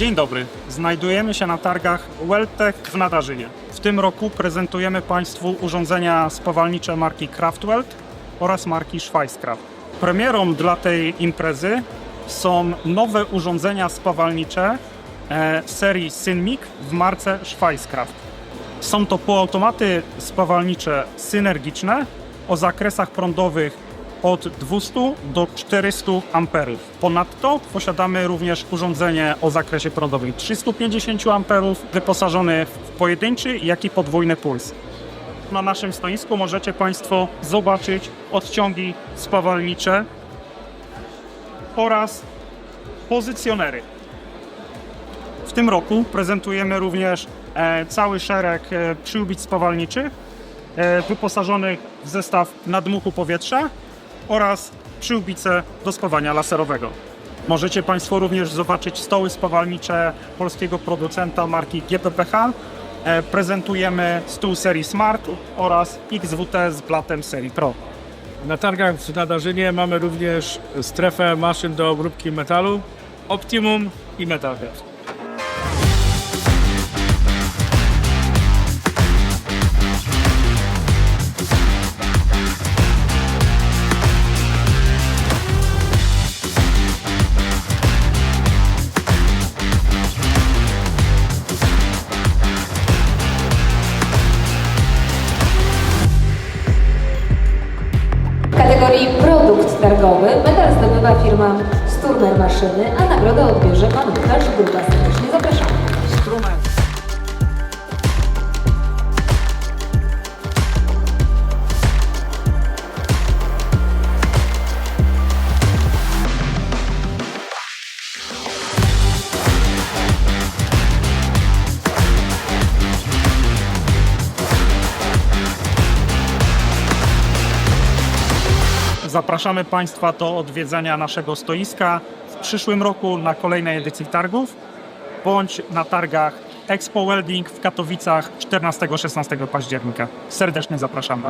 Dzień dobry. Znajdujemy się na targach Weltech w Nadarzynie. W tym roku prezentujemy Państwu urządzenia spawalnicze marki Kraftwelt oraz marki Schweisskraft. Premierą dla tej imprezy są nowe urządzenia spawalnicze e, serii Synmic w marce Schweisskraft. Są to półautomaty spawalnicze synergiczne o zakresach prądowych od 200 do 400 amperów. Ponadto posiadamy również urządzenie o zakresie prądowym 350 amperów, wyposażone w pojedynczy, jak i podwójny puls. Na naszym stoisku możecie Państwo zobaczyć odciągi spawalnicze oraz pozycjonery. W tym roku prezentujemy również e, cały szereg e, przyłbic spawalniczych e, wyposażonych w zestaw nadmuchu powietrza oraz przyłbice do spawania laserowego. Możecie Państwo również zobaczyć stoły spawalnicze polskiego producenta marki GPPH. E, prezentujemy stół serii Smart oraz XWT z blatem serii Pro. Na targach w Nadarzynie mamy również strefę maszyn do obróbki metalu Optimum i Metalcraft. Kategorii produkt targowy medal zdobywa firma Sturmer Maszyny, a nagrodę odbierze pan Łukasz Gruba. Serdecznie zapraszamy. Zapraszamy Państwa do odwiedzenia naszego stoiska w przyszłym roku na kolejnej edycji targów bądź na targach Expo Welding w Katowicach 14-16 października. Serdecznie zapraszamy.